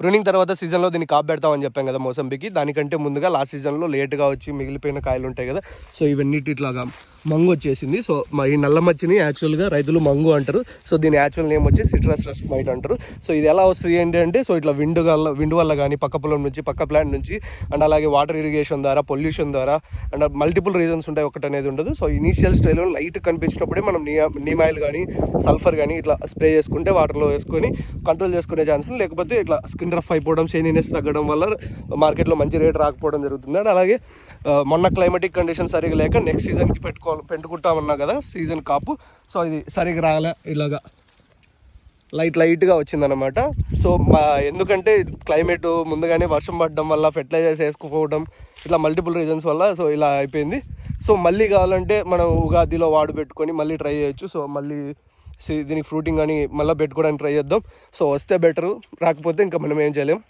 Pruning తర్వాత సీజన్లో దీన్ని కాపు పెడతామని చెప్పాం కదా మోసంబికి దానికంటే ముందుగా లాస్ట్ సీజన్లో లేట్గా వచ్చి మిగిలిపోయిన కాయలు ఉంటాయి కదా. సో ఇవన్నిటి ఇట్లాగా మంగు వచ్చేసింది. సో మా ఈ నల్ల మచ్చిని యాక్చువల్గా రైతులు మంగు అంటారు. సో దీని యాక్చువల్ నేమ్ వచ్చి సిట్రస్ రస్ట్ మైట్ అంటారు. సో ఇది ఎలా వస్తుంది ఏంటి అంటే సో ఇట్లా విండ్ వల్ల విండ్ వల్ల కానీ పక్క పొలం నుంచి పక్క ప్లాంట్ నుంచి అండ్ అలాగే వాటర్ ఇరిగేషన్ ద్వారా పొల్యూషన్ ద్వారా అండ్ మల్టిపుల్ రీజన్స్ ఉంటాయి ఒకటి అనేది ఉండదు. సో ఇనీషియల్ స్టైల్లో లైట్ కనిపించినప్పుడే మనం నియా నీమాయిల్ కానీ సల్ఫర్ కానీ ఇట్లా స్ప్రే చేసుకుంటే వాటర్లో వేసుకొని కంట్రోల్ చేసుకునే ఛాన్స్ లేకపోతే ఇట్లా స్కిన్ రఫ్ అయిపోవడం షైనీనెస్ తగ్గడం వల్ల మార్కెట్లో మంచి రేట్ రాకపోవడం జరుగుతుంది. అండ్ అలాగే మొన్న క్లైమేటిక్ కండిషన్ సరిగా లేక నెక్స్ట్ సీజన్కి పెట్టుకో పెట్టుకుంటామన్నా కదా సీజన్ కాపు. సో ఇది సరిగా రాలే ఇలాగా. లైట్ లైట్గా వచ్చిందనమాట సో మా ఎందుకంటే క్లైమేట్ ముందుగానే వర్షం పడడం వల్ల ఫెర్టిలైజర్స్ వేసుకోకపోవడం ఇట్లా మల్టిపుల్ రీజన్స్ వల్ల సో ఇలా అయిపోయింది. సో మళ్ళీ కావాలంటే మనం ఉగాదిలో వాడు పెట్టుకొని మళ్ళీ ట్రై చేయొచ్చు. సో మళ్ళీ దీనికి ఫ్రూటింగ్ కానీ మళ్ళీ పెట్టుకోవడానికి ట్రై చేద్దాం. సో వస్తే బెటరు రాకపోతే ఇంకా మనం ఏం చేయలేం.